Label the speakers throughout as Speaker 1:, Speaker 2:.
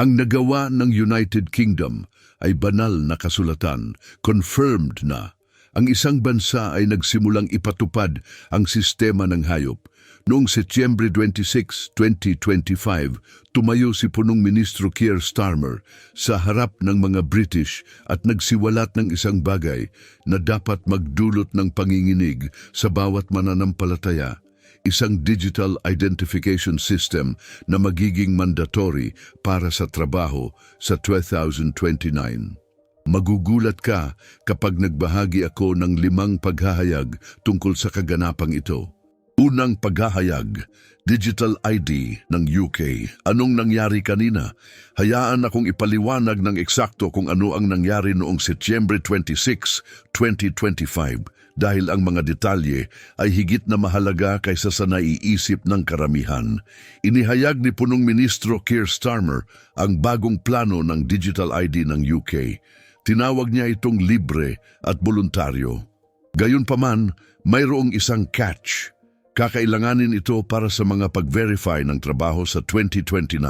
Speaker 1: Ang nagawa ng United Kingdom ay banal na kasulatan, confirmed na. Ang isang bansa ay nagsimulang ipatupad ang sistema ng hayop. Noong Setyembre 26, 2025, tumayo si punong ministro Keir Starmer sa harap ng mga British at nagsiwalat ng isang bagay na dapat magdulot ng panginginig sa bawat mananampalataya isang digital identification system na magiging mandatory para sa trabaho sa 2029. Magugulat ka kapag nagbahagi ako ng limang paghahayag tungkol sa kaganapang ito. Unang paghahayag, Digital ID ng UK. Anong nangyari kanina? Hayaan akong ipaliwanag ng eksakto kung ano ang nangyari noong Setyembre 26, 2025 dahil ang mga detalye ay higit na mahalaga kaysa sa naiisip ng karamihan. Inihayag ni punong ministro Keir Starmer ang bagong plano ng Digital ID ng UK. Tinawag niya itong libre at voluntaryo. Gayunpaman, mayroong isang catch. Kakailanganin ito para sa mga pag-verify ng trabaho sa 2029.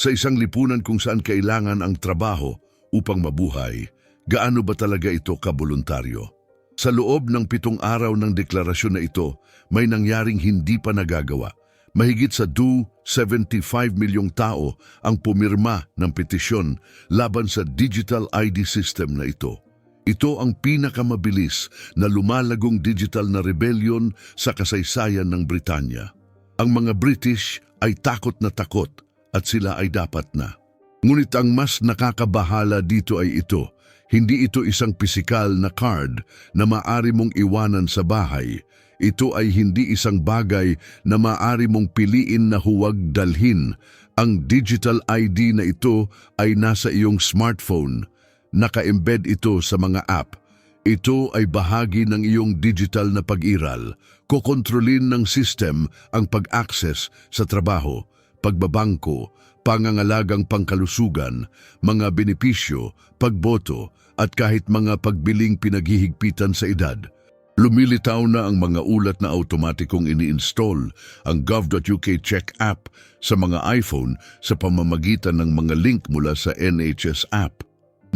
Speaker 1: Sa isang lipunan kung saan kailangan ang trabaho upang mabuhay, gaano ba talaga ito kabuluntaryo? Sa loob ng pitong araw ng deklarasyon na ito, may nangyaring hindi pa nagagawa. Mahigit sa do 75 milyong tao ang pumirma ng petisyon laban sa digital ID system na ito. Ito ang pinakamabilis na lumalagong digital na rebellion sa kasaysayan ng Britanya. Ang mga British ay takot na takot at sila ay dapat na. Ngunit ang mas nakakabahala dito ay ito. Hindi ito isang pisikal na card na maari mong iwanan sa bahay. Ito ay hindi isang bagay na maari mong piliin na huwag dalhin. Ang digital ID na ito ay nasa iyong smartphone. Naka-embed ito sa mga app. Ito ay bahagi ng iyong digital na pag-iral. Kokontrolin ng system ang pag-access sa trabaho, pagbabangko, pangangalagang pangkalusugan, mga benepisyo, pagboto, at kahit mga pagbiling pinaghihigpitan sa edad. Lumilitaw na ang mga ulat na automatikong ini-install ang gov.uk check app sa mga iPhone sa pamamagitan ng mga link mula sa NHS app.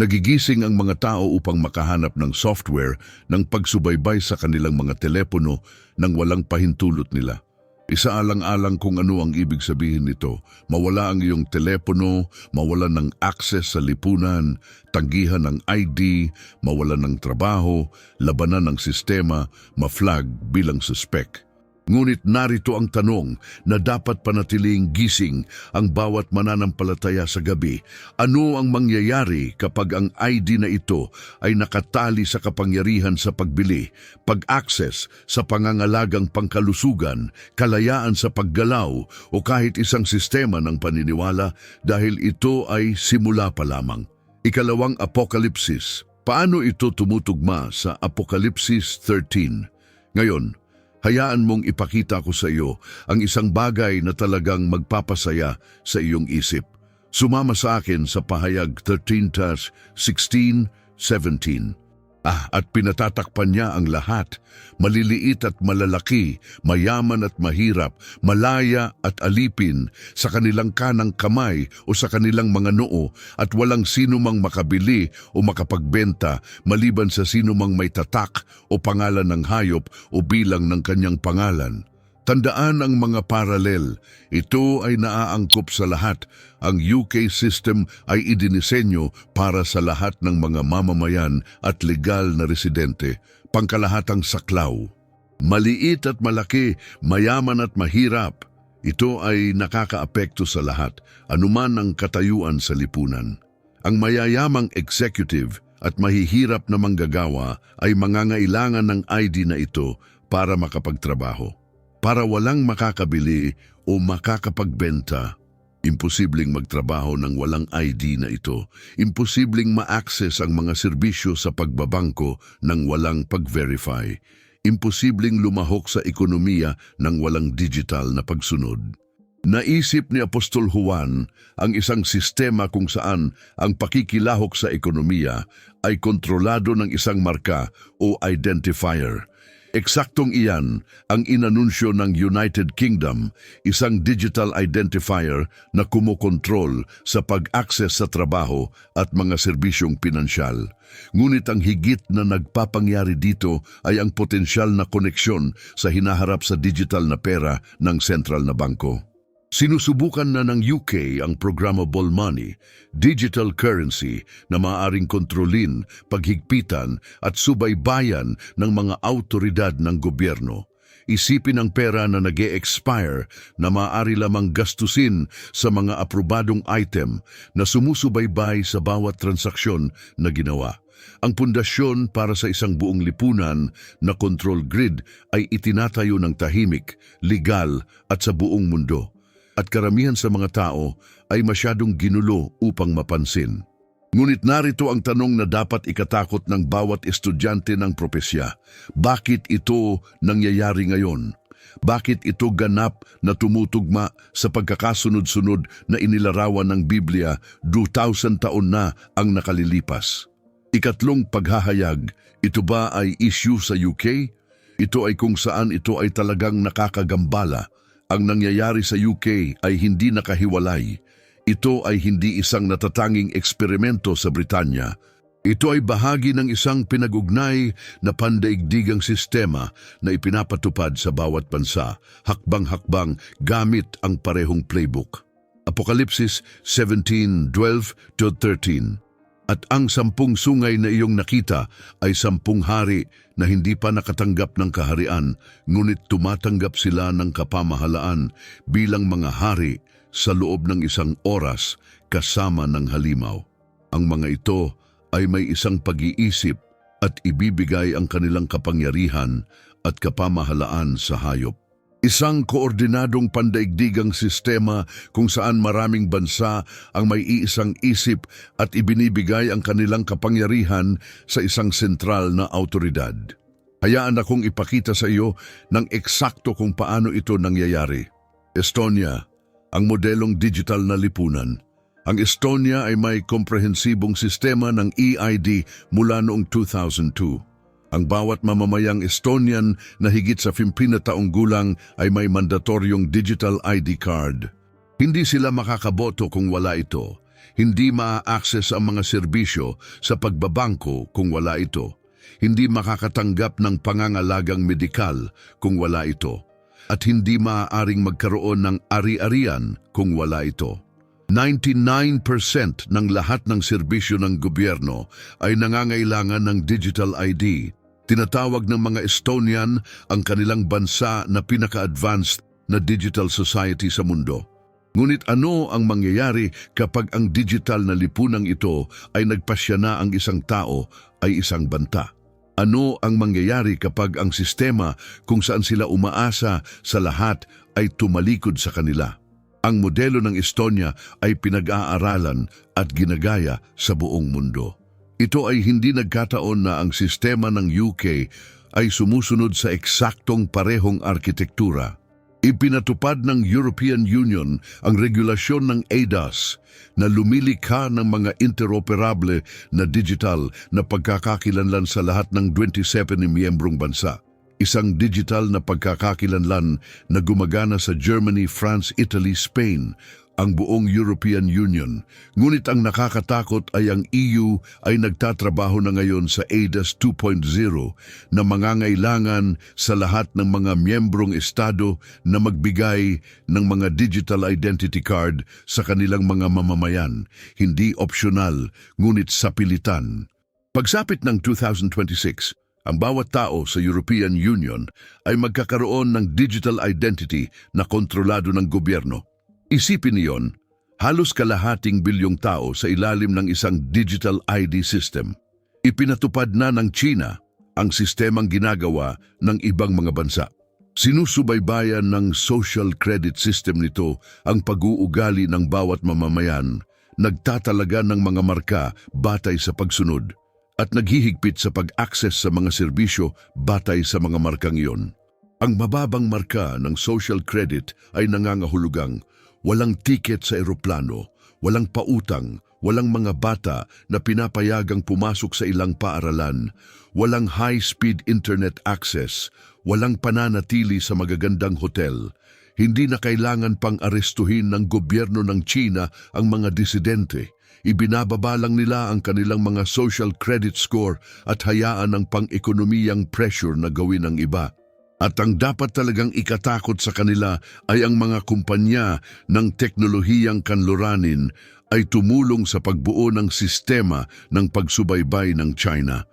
Speaker 1: Nagigising ang mga tao upang makahanap ng software ng pagsubaybay sa kanilang mga telepono nang walang pahintulot nila. Isaalang-alang kung ano ang ibig sabihin nito. Mawala ang iyong telepono, mawala ng access sa lipunan, tanggihan ng ID, mawala ng trabaho, labanan ng sistema, ma-flag bilang suspect. Ngunit narito ang tanong na dapat panatiling gising ang bawat mananampalataya sa gabi. Ano ang mangyayari kapag ang ID na ito ay nakatali sa kapangyarihan sa pagbili, pag-access sa pangangalagang pangkalusugan, kalayaan sa paggalaw o kahit isang sistema ng paniniwala dahil ito ay simula pa lamang. Ikalawang apokalipsis. Paano ito tumutugma sa Apokalipsis 13? Ngayon, Hayaan mong ipakita ko sa iyo ang isang bagay na talagang magpapasaya sa iyong isip. Sumama sa akin sa pahayag 13-16-17. Ah, at pinatatakpan niya ang lahat, maliliit at malalaki, mayaman at mahirap, malaya at alipin, sa kanilang kanang kamay o sa kanilang mga noo, at walang sino mang makabili o makapagbenta maliban sa sino mang may tatak o pangalan ng hayop o bilang ng kanyang pangalan. Tandaan ang mga paralel. Ito ay naaangkop sa lahat. Ang UK system ay idinisenyo para sa lahat ng mga mamamayan at legal na residente. Pangkalahatang saklaw. Maliit at malaki, mayaman at mahirap. Ito ay nakakaapekto sa lahat, anuman ang katayuan sa lipunan. Ang mayayamang executive at mahihirap na manggagawa ay mangangailangan ng ID na ito para makapagtrabaho para walang makakabili o makakapagbenta. Imposibleng magtrabaho ng walang ID na ito. Imposibleng ma-access ang mga serbisyo sa pagbabangko ng walang pag-verify. Imposibleng lumahok sa ekonomiya ng walang digital na pagsunod. Naisip ni Apostol Juan ang isang sistema kung saan ang pakikilahok sa ekonomiya ay kontrolado ng isang marka o identifier. Eksaktong iyan ang inanunsyo ng United Kingdom, isang digital identifier na kumokontrol sa pag-access sa trabaho at mga serbisyong pinansyal. Ngunit ang higit na nagpapangyari dito ay ang potensyal na koneksyon sa hinaharap sa digital na pera ng sentral na bangko. Sinusubukan na ng UK ang programmable money, digital currency na maaaring kontrolin, paghigpitan at subaybayan ng mga autoridad ng gobyerno. Isipin ang pera na nag expire na maaari lamang gastusin sa mga aprobadong item na sumusubaybay sa bawat transaksyon na ginawa. Ang pundasyon para sa isang buong lipunan na control grid ay itinatayo ng tahimik, legal at sa buong mundo at karamihan sa mga tao ay masyadong ginulo upang mapansin. Ngunit narito ang tanong na dapat ikatakot ng bawat estudyante ng propesya. Bakit ito nangyayari ngayon? Bakit ito ganap na tumutugma sa pagkakasunod-sunod na inilarawan ng Biblia 2,000 taon na ang nakalilipas? Ikatlong paghahayag, ito ba ay issue sa UK? Ito ay kung saan ito ay talagang nakakagambala ang nangyayari sa UK ay hindi nakahiwalay. Ito ay hindi isang natatanging eksperimento sa Britanya. Ito ay bahagi ng isang pinag-ugnay na pandaigdigang sistema na ipinapatupad sa bawat bansa, hakbang-hakbang gamit ang parehong playbook. Apokalipsis 17:12-13 At ang sampung sungay na iyong nakita ay sampung hari na hindi pa nakatanggap ng kaharian, ngunit tumatanggap sila ng kapamahalaan bilang mga hari sa loob ng isang oras kasama ng halimaw. Ang mga ito ay may isang pag-iisip at ibibigay ang kanilang kapangyarihan at kapamahalaan sa hayop. Isang koordinadong pandaigdigang sistema kung saan maraming bansa ang may iisang isip at ibinibigay ang kanilang kapangyarihan sa isang sentral na autoridad. Hayaan akong ipakita sa iyo ng eksakto kung paano ito nangyayari. Estonia, ang modelong digital na lipunan. Ang Estonia ay may komprehensibong sistema ng EID mula noong 2002. Ang bawat mamamayang Estonian na higit sa 50 taong gulang ay may mandatoryong digital ID card. Hindi sila makakaboto kung wala ito. Hindi maa-access ang mga serbisyo sa pagbabangko kung wala ito. Hindi makakatanggap ng pangangalagang medikal kung wala ito. At hindi maaaring magkaroon ng ari-arian kung wala ito. 99% ng lahat ng serbisyo ng gobyerno ay nangangailangan ng digital ID. Tinatawag ng mga Estonian ang kanilang bansa na pinaka-advanced na digital society sa mundo. Ngunit ano ang mangyayari kapag ang digital na lipunang ito ay nagpasya na ang isang tao ay isang banta? Ano ang mangyayari kapag ang sistema kung saan sila umaasa sa lahat ay tumalikod sa kanila? Ang modelo ng Estonia ay pinag-aaralan at ginagaya sa buong mundo. Ito ay hindi nagkataon na ang sistema ng UK ay sumusunod sa eksaktong parehong arkitektura. Ipinatupad ng European Union ang regulasyon ng ADAS na lumilikha ng mga interoperable na digital na pagkakakilanlan sa lahat ng 27 miyembrong bansa. Isang digital na pagkakakilanlan na gumagana sa Germany, France, Italy, Spain, ang buong European Union. Ngunit ang nakakatakot ay ang EU ay nagtatrabaho na ngayon sa ADAS 2.0 na mangangailangan sa lahat ng mga miyembrong estado na magbigay ng mga digital identity card sa kanilang mga mamamayan, hindi opsyonal ngunit sapilitan. Pagsapit ng 2026, ang bawat tao sa European Union ay magkakaroon ng digital identity na kontrolado ng gobyerno. Isipin niyon, halos kalahating bilyong tao sa ilalim ng isang digital ID system. Ipinatupad na ng China ang sistemang ginagawa ng ibang mga bansa. Sinusubaybayan ng social credit system nito ang pag-uugali ng bawat mamamayan, nagtatalaga ng mga marka batay sa pagsunod, at naghihigpit sa pag-access sa mga serbisyo batay sa mga markang iyon. Ang mababang marka ng social credit ay nangangahulugang walang tiket sa eroplano, walang pautang, walang mga bata na pinapayagang pumasok sa ilang paaralan, walang high-speed internet access, walang pananatili sa magagandang hotel. Hindi na kailangan pang arestuhin ng gobyerno ng China ang mga disidente. Ibinababa lang nila ang kanilang mga social credit score at hayaan ang pang-ekonomiyang pressure na gawin ng iba. At ang dapat talagang ikatakot sa kanila ay ang mga kumpanya ng teknolohiyang kanluranin ay tumulong sa pagbuo ng sistema ng pagsubaybay ng China.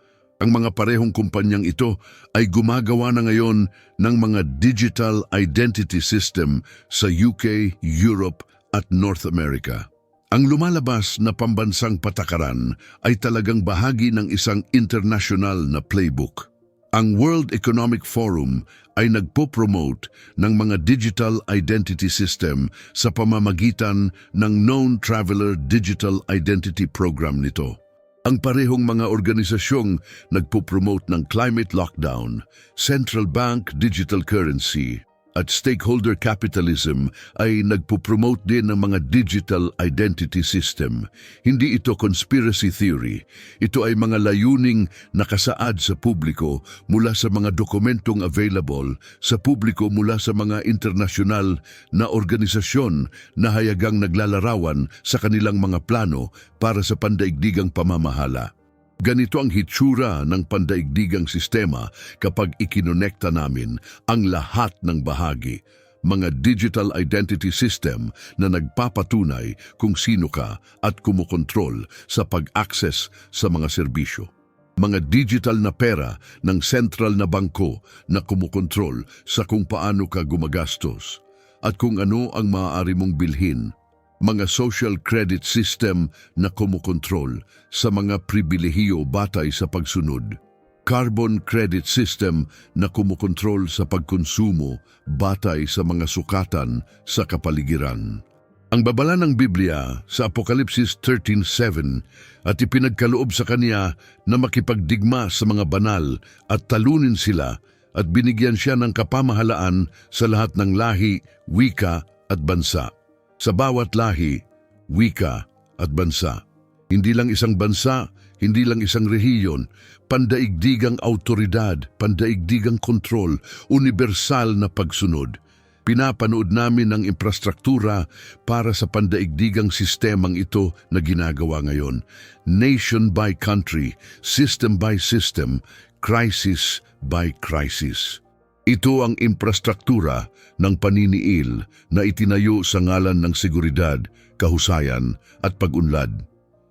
Speaker 1: Ang mga parehong kumpanyang ito ay gumagawa na ngayon ng mga digital identity system sa UK, Europe at North America. Ang lumalabas na pambansang patakaran ay talagang bahagi ng isang international na playbook. Ang World Economic Forum ay nagpo-promote ng mga digital identity system sa pamamagitan ng Known Traveler Digital Identity Program nito. Ang parehong mga organisasyong nagpo-promote ng climate lockdown, central bank digital currency, at stakeholder capitalism ay nagpo-promote din ng mga digital identity system. Hindi ito conspiracy theory. Ito ay mga layuning nakasaad sa publiko mula sa mga dokumentong available sa publiko mula sa mga internasyonal na organisasyon na hayagang naglalarawan sa kanilang mga plano para sa pandaigdigang pamamahala. Ganito ang hitsura ng pandaigdigang sistema kapag ikinonekta namin ang lahat ng bahagi, mga digital identity system na nagpapatunay kung sino ka at kumukontrol sa pag-access sa mga serbisyo. Mga digital na pera ng sentral na bangko na kumukontrol sa kung paano ka gumagastos at kung ano ang maaari mong bilhin mga social credit system na kumukontrol sa mga pribilehiyo batay sa pagsunod. Carbon credit system na kumukontrol sa pagkonsumo batay sa mga sukatan sa kapaligiran. Ang babala ng Biblia sa Apokalipsis 13.7 at ipinagkaloob sa kanya na makipagdigma sa mga banal at talunin sila at binigyan siya ng kapamahalaan sa lahat ng lahi, wika at bansa sa bawat lahi, wika at bansa. Hindi lang isang bansa, hindi lang isang rehiyon, pandaigdigang autoridad, pandaigdigang kontrol, universal na pagsunod. Pinapanood namin ang infrastruktura para sa pandaigdigang sistemang ito na ginagawa ngayon. Nation by country, system by system, crisis by crisis. Ito ang infrastruktura ng paniniil na itinayo sa ngalan ng seguridad, kahusayan at pag-unlad.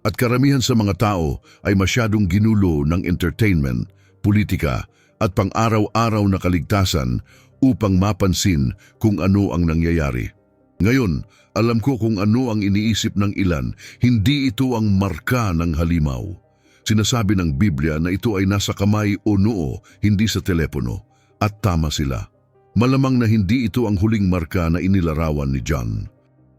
Speaker 1: At karamihan sa mga tao ay masyadong ginulo ng entertainment, politika at pang-araw-araw na kaligtasan upang mapansin kung ano ang nangyayari. Ngayon, alam ko kung ano ang iniisip ng ilan, hindi ito ang marka ng halimaw. Sinasabi ng Biblia na ito ay nasa kamay o noo, hindi sa telepono. At tama sila. Malamang na hindi ito ang huling marka na inilarawan ni John.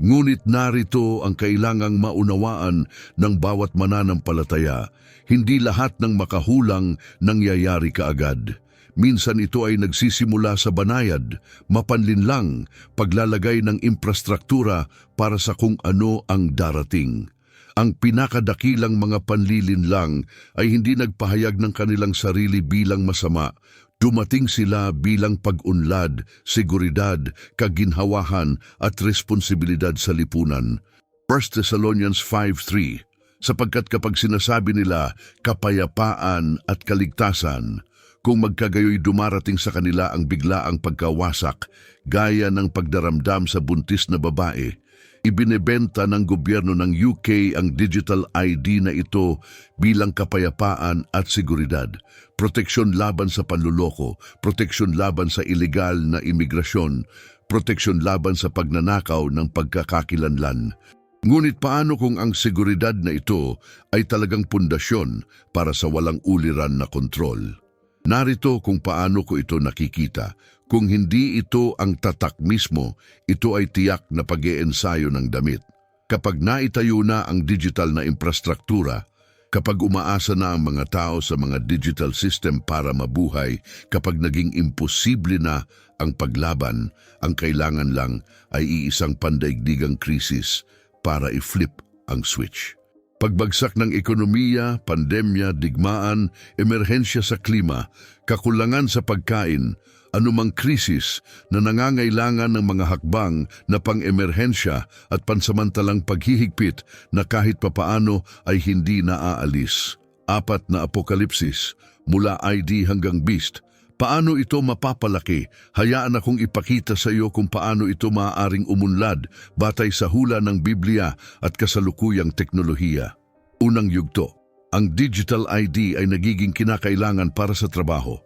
Speaker 1: Ngunit narito ang kailangang maunawaan ng bawat mananampalataya. Hindi lahat ng makahulang nangyayari kaagad. Minsan ito ay nagsisimula sa banayad, mapanlinlang, paglalagay ng infrastruktura para sa kung ano ang darating. Ang pinakadakilang mga panlilinlang ay hindi nagpahayag ng kanilang sarili bilang masama, Dumating sila bilang pag-unlad, seguridad, kaginhawahan at responsibilidad sa lipunan. 1 Thessalonians 5.3 Sapagkat kapag sinasabi nila kapayapaan at kaligtasan, kung magkagayoy dumarating sa kanila ang biglaang pagkawasak, gaya ng pagdaramdam sa buntis na babae, Ibinebenta ng gobyerno ng UK ang digital ID na ito bilang kapayapaan at seguridad, proteksyon laban sa panluloko, proteksyon laban sa ilegal na imigrasyon, proteksyon laban sa pagnanakaw ng pagkakakilanlan. Ngunit paano kung ang seguridad na ito ay talagang pundasyon para sa walang uliran na kontrol? Narito kung paano ko ito nakikita. Kung hindi ito ang tatak mismo, ito ay tiyak na pag ensayo ng damit. Kapag naitayo na ang digital na infrastruktura, kapag umaasa na ang mga tao sa mga digital system para mabuhay, kapag naging imposible na ang paglaban, ang kailangan lang ay iisang pandaigdigang krisis para i-flip ang switch. Pagbagsak ng ekonomiya, pandemya, digmaan, emerhensya sa klima, kakulangan sa pagkain, anumang krisis na nangangailangan ng mga hakbang na pang-emerhensya at pansamantalang paghihigpit na kahit papaano ay hindi naaalis. Apat na apokalipsis, mula ID hanggang beast, Paano ito mapapalaki? Hayaan akong ipakita sa iyo kung paano ito maaaring umunlad batay sa hula ng Biblia at kasalukuyang teknolohiya. Unang yugto, ang digital ID ay nagiging kinakailangan para sa trabaho.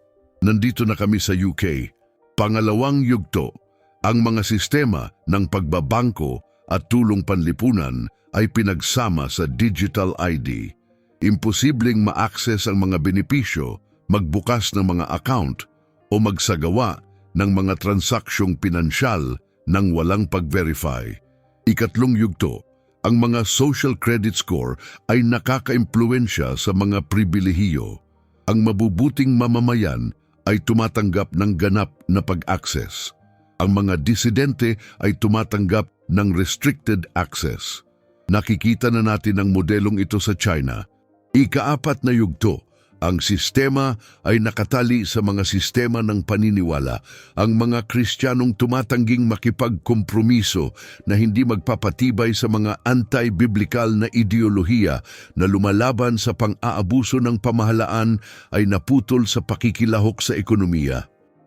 Speaker 1: Nandito na kami sa UK. Pangalawang yugto, ang mga sistema ng pagbabangko at tulong panlipunan ay pinagsama sa digital ID. Imposibleng ma-access ang mga benepisyo magbukas ng mga account o magsagawa ng mga transaksyong pinansyal nang walang pag-verify. Ikatlong yugto, ang mga social credit score ay nakaka-impluensya sa mga pribilehiyo. Ang mabubuting mamamayan ay tumatanggap ng ganap na pag-access. Ang mga disidente ay tumatanggap ng restricted access. Nakikita na natin ang modelong ito sa China. Ikaapat na yugto, ang sistema ay nakatali sa mga sistema ng paniniwala. Ang mga Kristiyanong tumatangging makipagkompromiso na hindi magpapatibay sa mga anti-biblical na ideolohiya na lumalaban sa pang-aabuso ng pamahalaan ay naputol sa pakikilahok sa ekonomiya.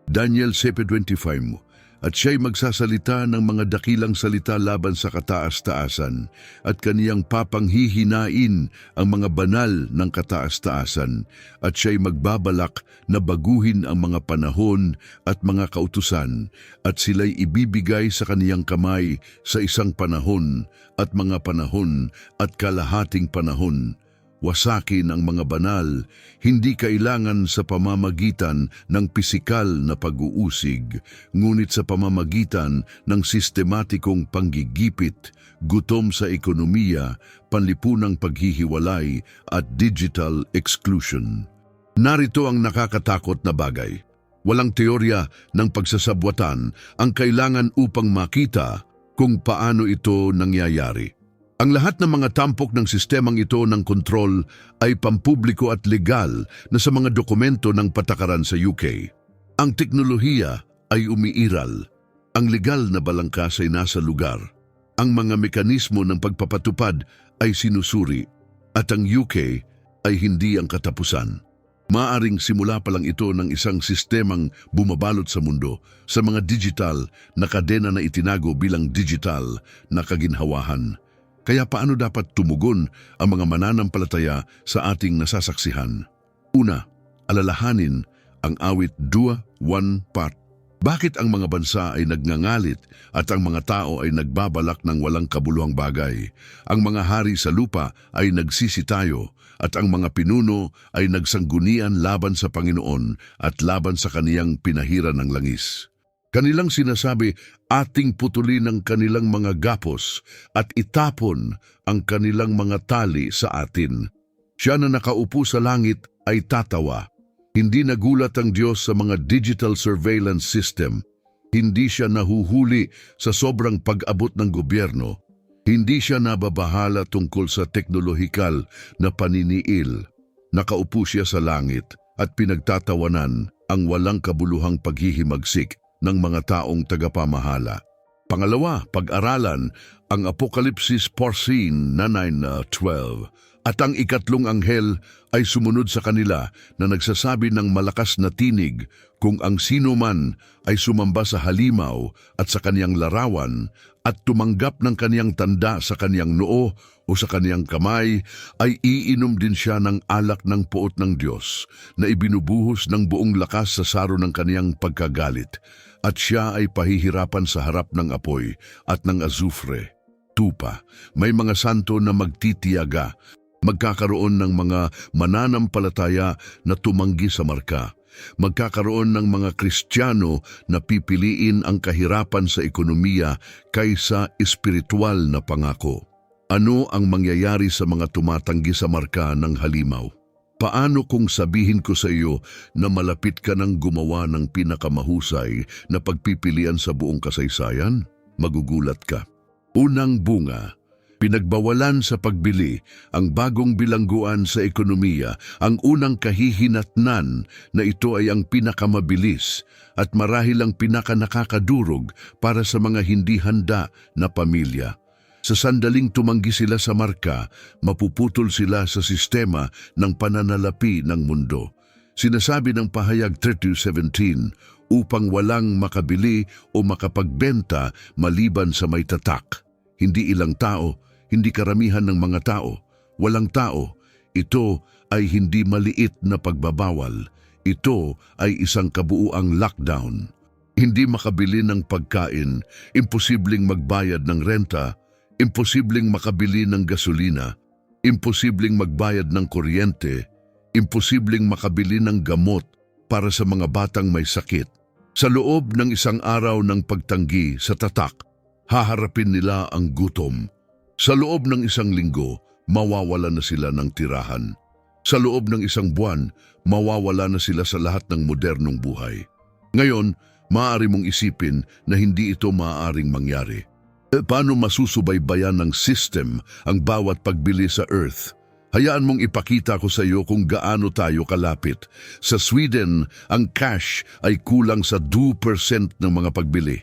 Speaker 1: Daniel 7.25 at siya'y magsasalita ng mga dakilang salita laban sa kataas-taasan at kaniyang papanghihinain ang mga banal ng kataas-taasan at siya'y magbabalak na baguhin ang mga panahon at mga kautusan at sila'y ibibigay sa kaniyang kamay sa isang panahon at mga panahon at kalahating panahon wasakin ang mga banal, hindi kailangan sa pamamagitan ng pisikal na pag-uusig, ngunit sa pamamagitan ng sistematikong panggigipit, gutom sa ekonomiya, panlipunang paghihiwalay at digital exclusion. Narito ang nakakatakot na bagay. Walang teorya ng pagsasabwatan ang kailangan upang makita kung paano ito nangyayari. Ang lahat ng mga tampok ng sistemang ito ng kontrol ay pampubliko at legal na sa mga dokumento ng patakaran sa UK. Ang teknolohiya ay umiiral. Ang legal na balangkas ay nasa lugar. Ang mga mekanismo ng pagpapatupad ay sinusuri. At ang UK ay hindi ang katapusan. Maaring simula pa lang ito ng isang sistemang bumabalot sa mundo sa mga digital na kadena na itinago bilang digital na kaginhawahan. Kaya paano dapat tumugon ang mga mananampalataya sa ating nasasaksihan? Una, alalahanin ang awit 2.1 part. Bakit ang mga bansa ay nagngangalit at ang mga tao ay nagbabalak ng walang kabuluhang bagay? Ang mga hari sa lupa ay nagsisitayo at ang mga pinuno ay nagsanggunian laban sa Panginoon at laban sa kaniyang pinahiran ng langis. Kanilang sinasabi, ating putulin ang kanilang mga gapos at itapon ang kanilang mga tali sa atin. Siya na nakaupo sa langit ay tatawa. Hindi nagulat ang Diyos sa mga digital surveillance system. Hindi siya nahuhuli sa sobrang pag-abot ng gobyerno. Hindi siya nababahala tungkol sa teknolohikal na paniniil. Nakaupo siya sa langit at pinagtatawanan ang walang kabuluhang paghihimagsik ng mga taong tagapamahala. Pangalawa, pag-aralan ang Apokalipsis Porcine na 9.12 at ang ikatlong anghel ay sumunod sa kanila na nagsasabi ng malakas na tinig kung ang sino man ay sumamba sa halimaw at sa kaniyang larawan at tumanggap ng kaniyang tanda sa kaniyang noo o sa kaniyang kamay, ay iinom din siya ng alak ng puot ng Diyos na ibinubuhos ng buong lakas sa saro ng kaniyang pagkagalit at siya ay pahihirapan sa harap ng apoy at ng azufre. Tupa, may mga santo na magtitiyaga, magkakaroon ng mga mananampalataya na tumanggi sa marka, magkakaroon ng mga Kristiyano na pipiliin ang kahirapan sa ekonomiya kaysa espiritual na pangako. Ano ang mangyayari sa mga tumatanggi sa marka ng halimaw? Paano kung sabihin ko sa iyo na malapit ka ng gumawa ng pinakamahusay na pagpipilian sa buong kasaysayan? Magugulat ka. Unang bunga, Pinagbawalan sa pagbili ang bagong bilangguan sa ekonomiya, ang unang kahihinatnan na ito ay ang pinakamabilis at marahil ang pinakanakakadurog para sa mga hindi handa na pamilya. Sa sandaling tumanggi sila sa marka, mapuputol sila sa sistema ng pananalapi ng mundo. Sinasabi ng pahayag 3217 upang walang makabili o makapagbenta maliban sa may tatak. Hindi ilang tao, hindi karamihan ng mga tao, walang tao. Ito ay hindi maliit na pagbabawal. Ito ay isang kabuuang lockdown. Hindi makabili ng pagkain, imposibleng magbayad ng renta, imposibleng makabili ng gasolina, imposibleng magbayad ng kuryente, imposibleng makabili ng gamot para sa mga batang may sakit. Sa loob ng isang araw ng pagtanggi sa tatak, haharapin nila ang gutom. Sa loob ng isang linggo, mawawala na sila ng tirahan. Sa loob ng isang buwan, mawawala na sila sa lahat ng modernong buhay. Ngayon, maaari mong isipin na hindi ito maaaring mangyari. E, paano masusubaybayan ng system ang bawat pagbili sa Earth? Hayaan mong ipakita ko sa iyo kung gaano tayo kalapit. Sa Sweden, ang cash ay kulang sa 2% ng mga pagbili.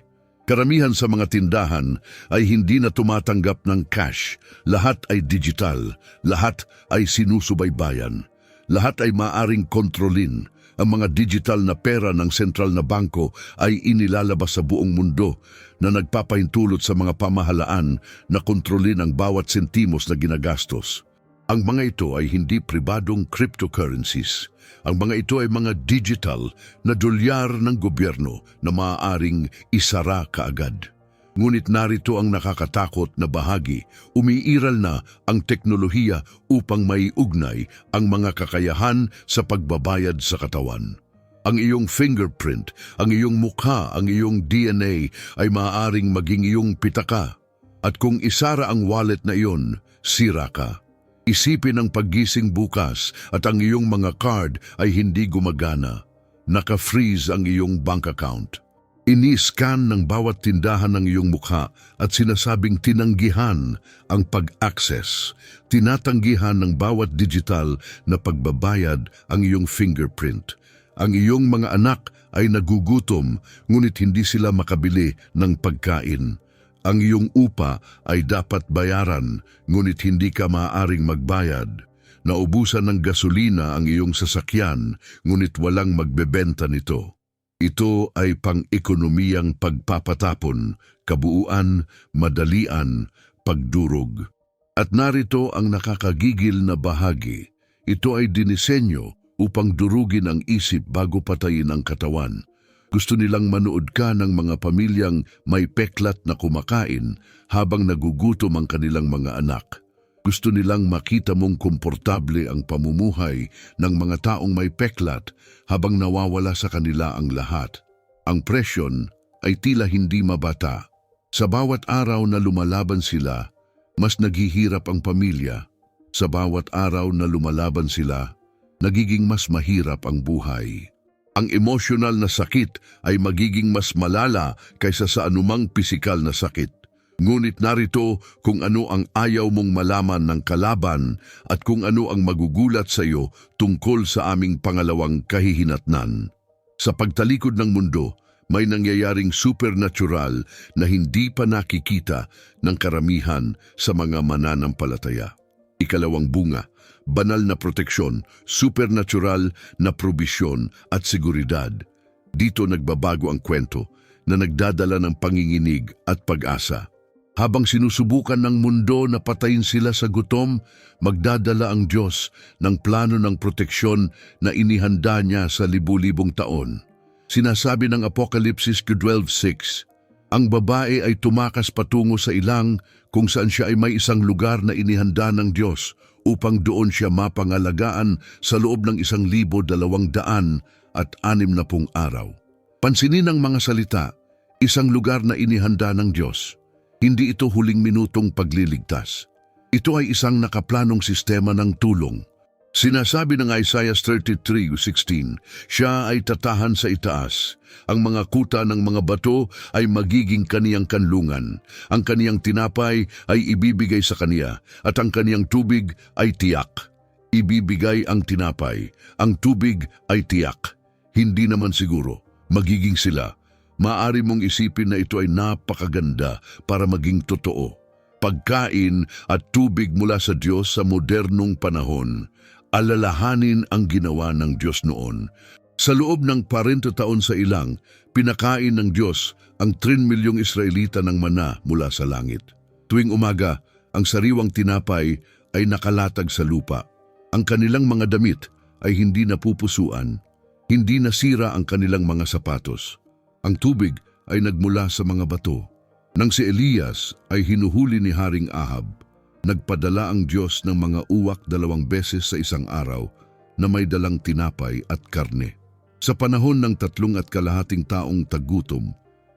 Speaker 1: Karamihan sa mga tindahan ay hindi na tumatanggap ng cash. Lahat ay digital. Lahat ay sinusubaybayan. Lahat ay maaring kontrolin. Ang mga digital na pera ng sentral na bangko ay inilalabas sa buong mundo na nagpapahintulot sa mga pamahalaan na kontrolin ang bawat sentimos na ginagastos. Ang mga ito ay hindi pribadong cryptocurrencies. Ang mga ito ay mga digital na dolyar ng gobyerno na maaaring isara kaagad. Ngunit narito ang nakakatakot na bahagi, umiiral na ang teknolohiya upang maiugnay ang mga kakayahan sa pagbabayad sa katawan. Ang iyong fingerprint, ang iyong mukha, ang iyong DNA ay maaaring maging iyong pitaka. At kung isara ang wallet na iyon, sira ka. Isipin ang paggising bukas at ang iyong mga card ay hindi gumagana. Naka-freeze ang iyong bank account. Ini-scan ng bawat tindahan ng iyong mukha at sinasabing tinanggihan ang pag-access. Tinatanggihan ng bawat digital na pagbabayad ang iyong fingerprint. Ang iyong mga anak ay nagugutom ngunit hindi sila makabili ng pagkain. Ang iyong upa ay dapat bayaran ngunit hindi ka maaaring magbayad. Naubusan ng gasolina ang iyong sasakyan ngunit walang magbebenta nito. Ito ay pang-ekonomiyang pagpapatapon, kabuuan, madalian, pagdurog. At narito ang nakakagigil na bahagi. Ito ay dinisenyo upang durugin ang isip bago patayin ang katawan. Gusto nilang manood ka ng mga pamilyang may peklat na kumakain habang nagugutom ang kanilang mga anak. Gusto nilang makita mong komportable ang pamumuhay ng mga taong may peklat habang nawawala sa kanila ang lahat. Ang presyon ay tila hindi mabata. Sa bawat araw na lumalaban sila, mas naghihirap ang pamilya. Sa bawat araw na lumalaban sila, nagiging mas mahirap ang buhay. Ang emosyonal na sakit ay magiging mas malala kaysa sa anumang pisikal na sakit. Ngunit narito kung ano ang ayaw mong malaman ng kalaban at kung ano ang magugulat sa iyo tungkol sa aming pangalawang kahihinatnan. Sa pagtalikod ng mundo, may nangyayaring supernatural na hindi pa nakikita ng karamihan sa mga mananampalataya. Ikalawang bunga, banal na proteksyon, supernatural na probisyon at seguridad. Dito nagbabago ang kwento na nagdadala ng panginginig at pag-asa. Habang sinusubukan ng mundo na patayin sila sa gutom, magdadala ang Diyos ng plano ng proteksyon na inihanda niya sa libu-libong taon. Sinasabi ng Apokalipsis 12.6, Ang babae ay tumakas patungo sa ilang kung saan siya ay may isang lugar na inihanda ng Diyos upang doon siya mapangalagaan sa loob ng isang libo dalawang daan at anim na pung araw. Pansinin ng mga salita, isang lugar na inihanda ng Diyos. Hindi ito huling minutong pagliligtas. Ito ay isang nakaplanong sistema ng tulong. Sinasabi ng Isaiah 33:16, siya ay tatahan sa itaas. Ang mga kuta ng mga bato ay magiging kaniyang kanlungan. Ang kaniyang tinapay ay ibibigay sa kaniya at ang kaniyang tubig ay tiyak. Ibibigay ang tinapay, ang tubig ay tiyak. Hindi naman siguro, magiging sila. Maari mong isipin na ito ay napakaganda para maging totoo. Pagkain at tubig mula sa Diyos sa modernong panahon alalahanin ang ginawa ng Diyos noon. Sa loob ng 40 taon sa ilang, pinakain ng Diyos ang 3 milyong Israelita ng mana mula sa langit. Tuwing umaga, ang sariwang tinapay ay nakalatag sa lupa. Ang kanilang mga damit ay hindi napupusuan. Hindi nasira ang kanilang mga sapatos. Ang tubig ay nagmula sa mga bato. Nang si Elias ay hinuhuli ni Haring Ahab, nagpadala ang Diyos ng mga uwak dalawang beses sa isang araw na may dalang tinapay at karne. Sa panahon ng tatlong at kalahating taong tagutom,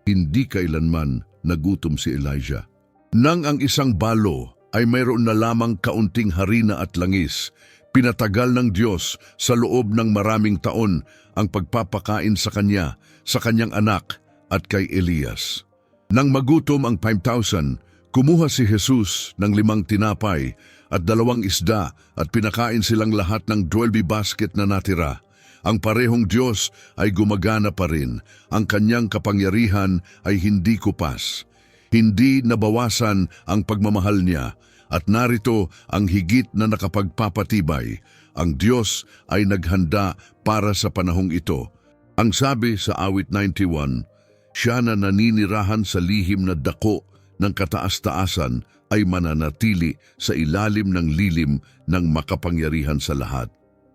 Speaker 1: hindi kailanman nagutom si Elijah. Nang ang isang balo ay mayroon na lamang kaunting harina at langis, pinatagal ng Diyos sa loob ng maraming taon ang pagpapakain sa kanya, sa kanyang anak at kay Elias. Nang magutom ang 5,000, Kumuha si Jesus ng limang tinapay at dalawang isda at pinakain silang lahat ng 12 basket na natira. Ang parehong Diyos ay gumagana pa rin. Ang kanyang kapangyarihan ay hindi kupas. Hindi nabawasan ang pagmamahal niya at narito ang higit na nakapagpapatibay. Ang Diyos ay naghanda para sa panahong ito. Ang sabi sa awit 91, siya na naninirahan sa lihim na dako ng kataas-taasan ay mananatili sa ilalim ng lilim ng makapangyarihan sa lahat.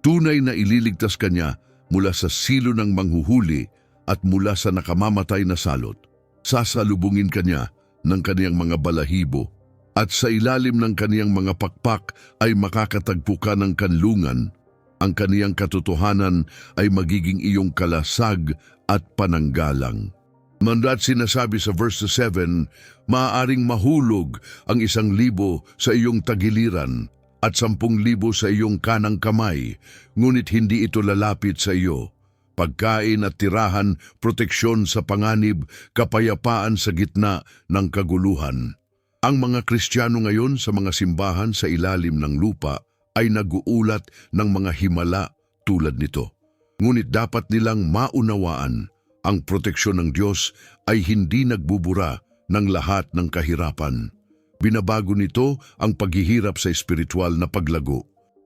Speaker 1: Tunay na ililigtas kanya mula sa silo ng manghuhuli at mula sa nakamamatay na salot. Sasalubungin kanya ng kaniyang mga balahibo at sa ilalim ng kaniyang mga pakpak ay makakatagpo ka ng kanlungan. Ang kaniyang katotohanan ay magiging iyong kalasag at pananggalang. Mandat sinasabi sa verse 7, maaaring mahulog ang isang libo sa iyong tagiliran at sampung libo sa iyong kanang kamay, ngunit hindi ito lalapit sa iyo. Pagkain at tirahan, proteksyon sa panganib, kapayapaan sa gitna ng kaguluhan. Ang mga Kristiyano ngayon sa mga simbahan sa ilalim ng lupa ay naguulat ng mga himala tulad nito. Ngunit dapat nilang maunawaan ang proteksyon ng Diyos ay hindi nagbubura ng lahat ng kahirapan. Binabago nito ang paghihirap sa espiritual na paglago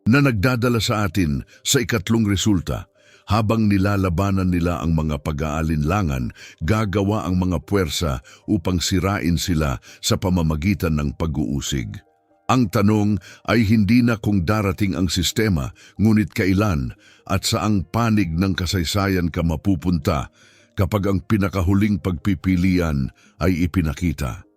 Speaker 1: na nagdadala sa atin sa ikatlong resulta. Habang nilalabanan nila ang mga pag-aalinlangan, gagawa ang mga puwersa upang sirain sila sa pamamagitan ng pag-uusig. Ang tanong ay hindi na kung darating ang sistema, ngunit kailan at saang panig ng kasaysayan ka mapupunta kapag ang pinakahuling pagpipilian ay ipinakita.